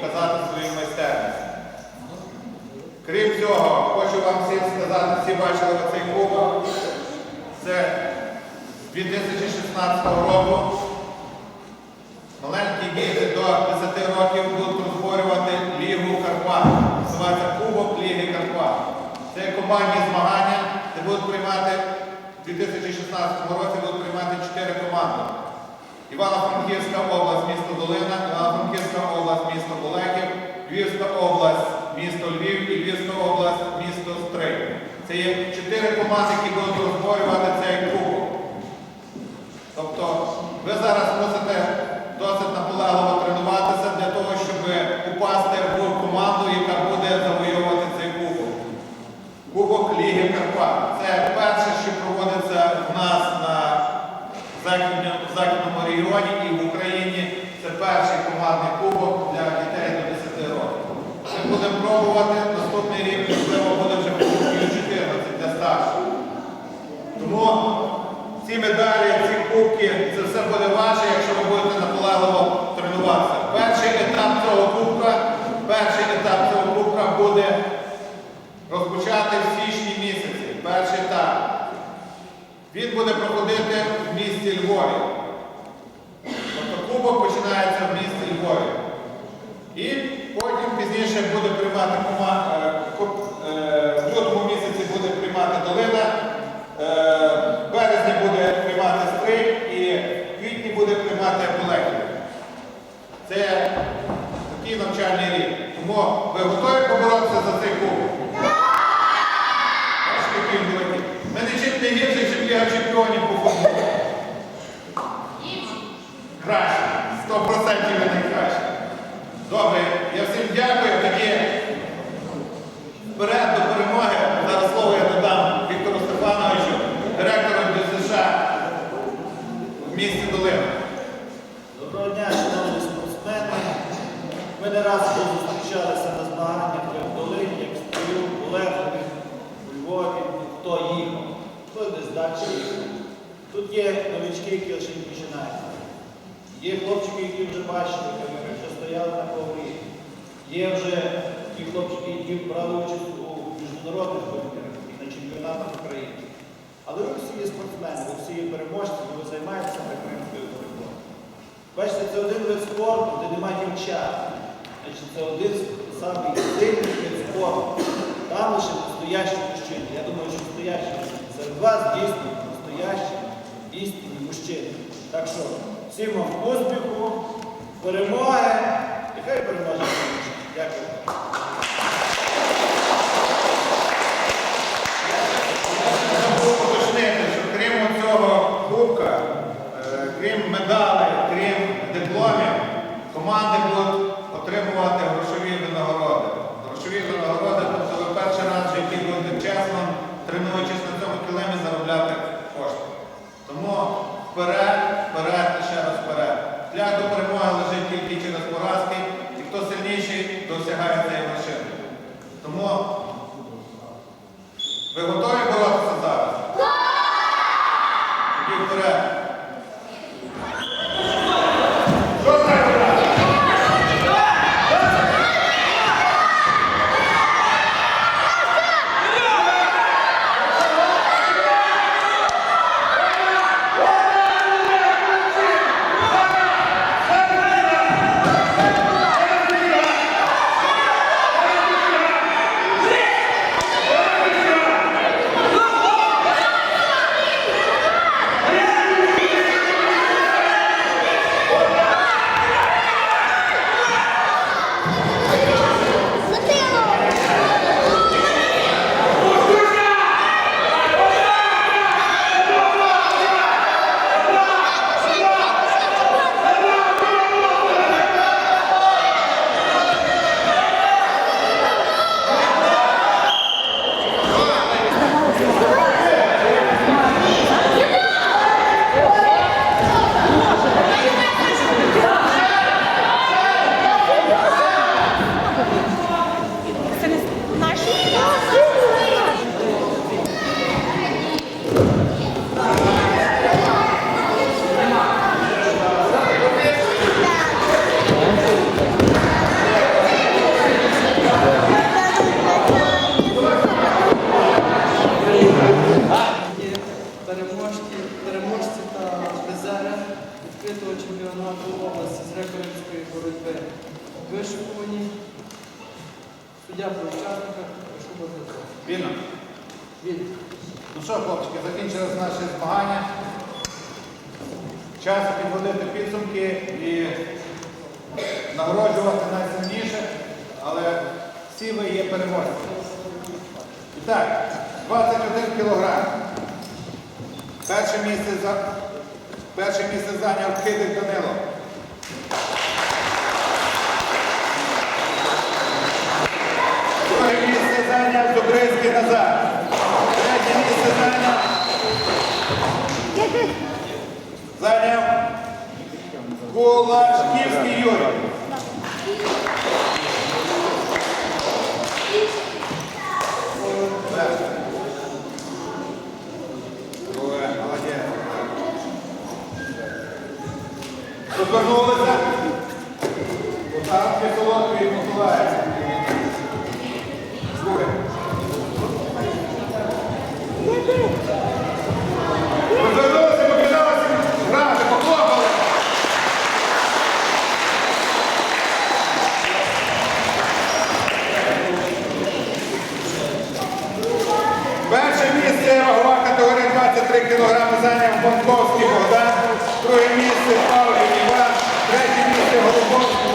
показати свою майстерність. Крім цього, хочу вам всім сказати, всі бачили оцей кубок. Це 2016 року. Маленькі діти до 10 років будуть розборювати Лігу Карпат. Називається Кубок Ліги Карпат. Це командні змагання, де будуть приймати у 2016 році будуть приймати 4 команди. Івано-Франківська область, місто Долина, Івано-Франківська область, місто Болехів, Львівська область, місто Львів і Львівська область, місто Стрий. Це є чотири команди, які будуть розборювати цей кубок. Тобто ви зараз мусите досить наполегливо тренуватися для того, щоб попасти в команду, яка буде завойовувати цей кубок. Кубок Ліги Карпат. Це перше, що проводиться в нас на західньому, в західному регіоні і в Україні. Це перший командний кубок для дітей до 10 років. Ми будемо пробувати наступний рік, можливо, буде вже кубок Ю-14 для старших. Тому всі медалі, ці кубки, це все буде ваше, якщо ви будете наполегливо тренуватися. Перший етап цього кубка, перший етап цього кубка буде розпочати в січні місяці. Перший етап. Він буде проходити в місті Львові. Тобто кубок починається в місті Львові. І потім пізніше буде приймати команда, в лютому місяці буде приймати долина, е, березні буде приймати стрий і в квітні буде приймати Олеків. Це такий навчальний рік. Тому ви готові поборотися за цей кубок? Ми нічим чемпіонів по футболу. Краще. 100% ви найкраще. Добре, я всім дякую. Тоді вперед до перемоги. Зараз слово я надам Віктору Степановичу, директору ДСШ в місті Долина. Доброго дня, шановні спортсмени. Ми не раз вже зустрічалися на змаганнях як в Долині, як в Стрію, у Лехові, у Львові, хто їхав, хто десь далі їхав. Тут є новички, які лише починають. Є хлопчики, які вже бачили, які вже стояли на коврі. Є вже ті хлопчики, які брали участь у міжнародних турнірах і на чемпіонатах України. Але ви всі є спортсмени, ви всі є переможці, ви займаєтеся українською боротьбою. Бачите, це один вид спорту, де немає дівчат. Це один з сильний вид спорту. Там лише настоящі мужчини. Я думаю, що настоящі серед вас дійсно настоящі істинні мужчини. Так що всім вам успіху, перемоги і хай переможе. Дякую. Крім е, медалей, крім дипломів, команди будуть отримувати грошові винагороди. Грошові винагороди, осягає цей машин. Тому ви готові? час підводити підсумки і нагороджувати найсильніше, але всі ви є переможцями. І так, 21 кілограм. Перше місце, за... Перше місце зайняв Кидик Данило. Друге місце Назар. Третє місце зайняв... Зайняв Кулашківський Юрій. Перше місце вагова категорія 23 кг зайняв Бонковський Богдан, друге місце Павлі Іван, третє місце Голубовський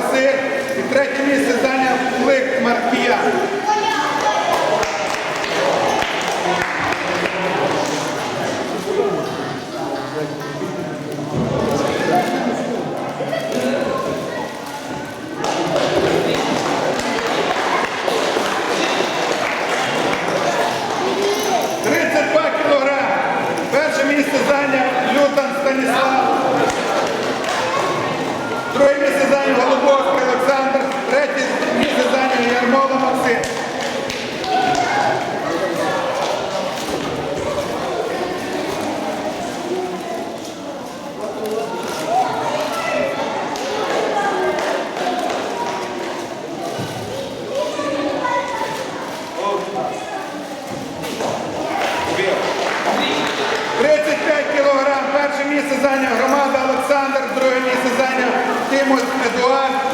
Василь і третє місце зайняв Лик Маркія. Голубовський Олександр, третій місце Ярмола Максим. Eduardo.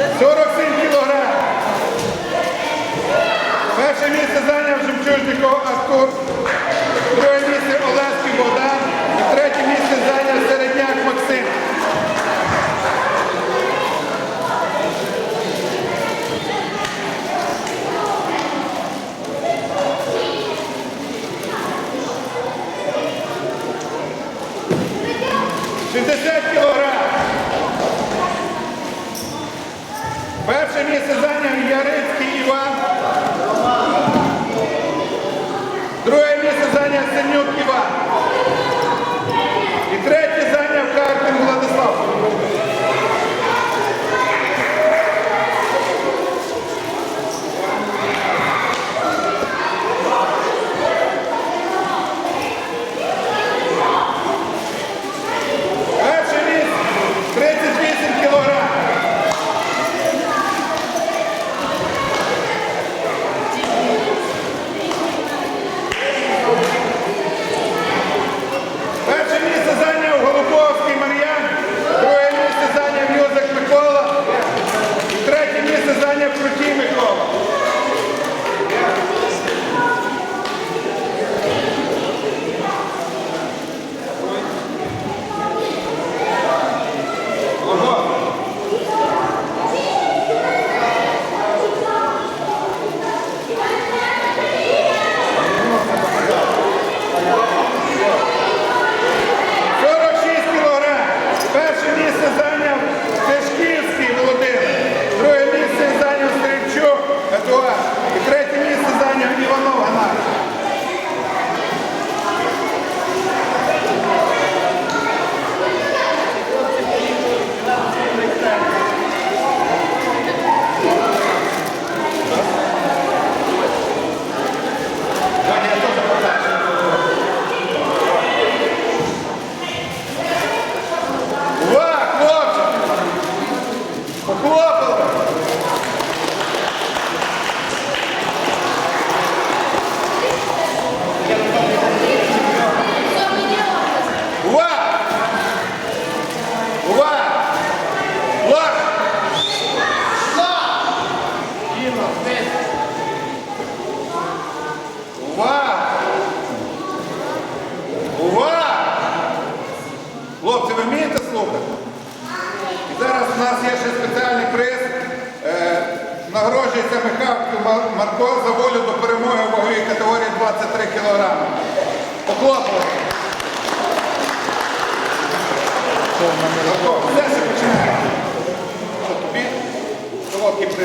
47 кілограм. Перше місце зайняв Жемчужников Артур.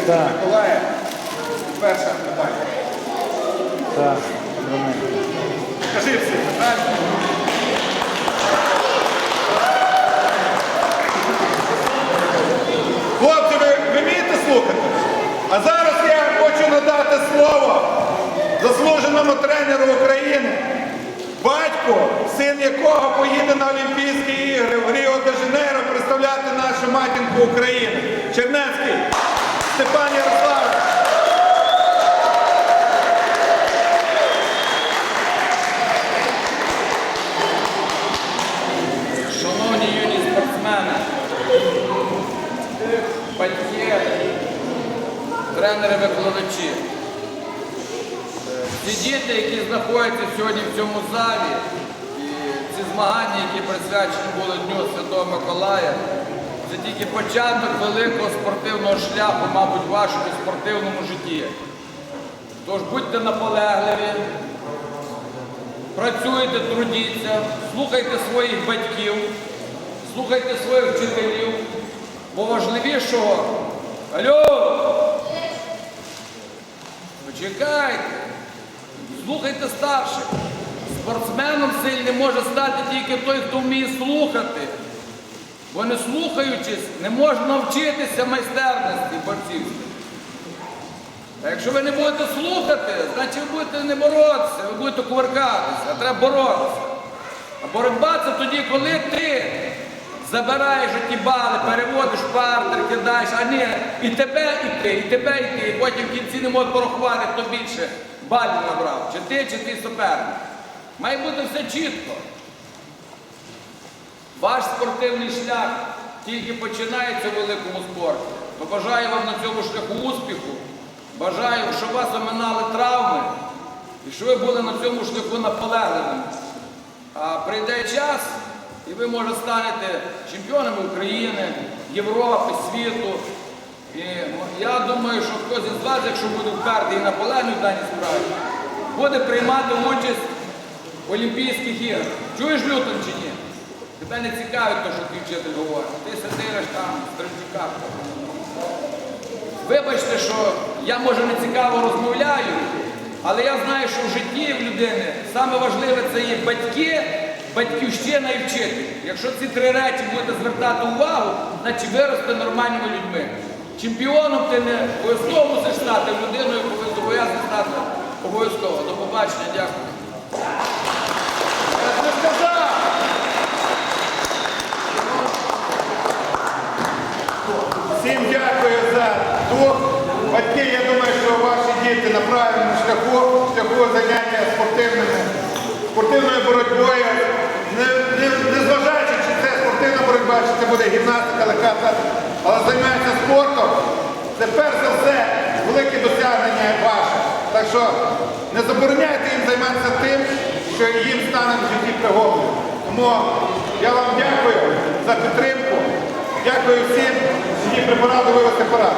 Так. Миколая. Перше питання. Так. Скажи всі питання. Хлопці, ви, ви вмієте слухати? А зараз я хочу надати слово заслуженому тренеру України, батьку, син якого поїде на Олімпійські ігри в Ріо де Жанейро представляти нашу матінку України. Чернецький. Степані Ярославович. Шановні юні спортсмени, патьє, тренери-викладачі. Ті діти, які знаходяться сьогодні в цьому залі, і ці змагання, які присвячені були Дню Святого Миколая. Це тільки початок великого спортивного шляху, мабуть, вашому спортивному житті. Тож будьте наполегливі, працюйте, трудіться, слухайте своїх батьків, слухайте своїх вчителів, бо важливішого. Алло! Почекайте, слухайте старших. Спортсменом сильним може стати тільки той, хто вміє слухати. Бо не слухаючись, не можна навчитися майстерності борцівської. А якщо ви не будете слухати, значить ви будете не боротися, ви будете кувыркатися, а треба боротися. А боротьба це тоді, коли ти забираєш ті бали, переводиш партер, кидаєш, а не і тебе, і ти, і тебе, і ти, і потім в кінці не можуть порахувати, хто більше балів набрав, чи ти, чи твій суперник. Має бути все чітко. Ваш спортивний шлях тільки починається в великому спорті. То бажаю вам на цьому шляху успіху. Бажаю, щоб вас оминали травми і щоб ви були на цьому шляху наполегливими. А прийде час, і ви, може, станете чемпіонами України, Європи, світу. І я думаю, що хтось із вас, якщо буде впертий і наполегливий в даній справі, буде приймати участь в Олімпійських іграх. Чуєш лютом чи ні? Тебе не цікавить те, що твій вчитель говорить. Ти сидиш там в стрільчиках. Вибачте, що я може не цікаво розмовляю, але я знаю, що в житті в людини саме важливе це є батьки, батьківщина і вчитель. Якщо ці три речі будете звертати увагу, значить виросте нормальними людьми. Чемпіоном ти не обов'язково мусиш стати людиною, зобов'язаний стати обов'язково. До побачення, дякую. Я ж не сказав! Всім дякую за дух. Батьки, я думаю, що ваші діти на правильному шляху, шляху заняття спортивними, спортивною боротьбою. Не, не, не чи це спортивна боротьба, чи це буде гімнастика, легка але займаються спортом. Це перш за все велике досягнення ваше. Так що не забороняйте їм займатися тим, що їм стане в житті пригодою. Тому я вам дякую за підтримку. Дякую всім, які препарати вивезти парад.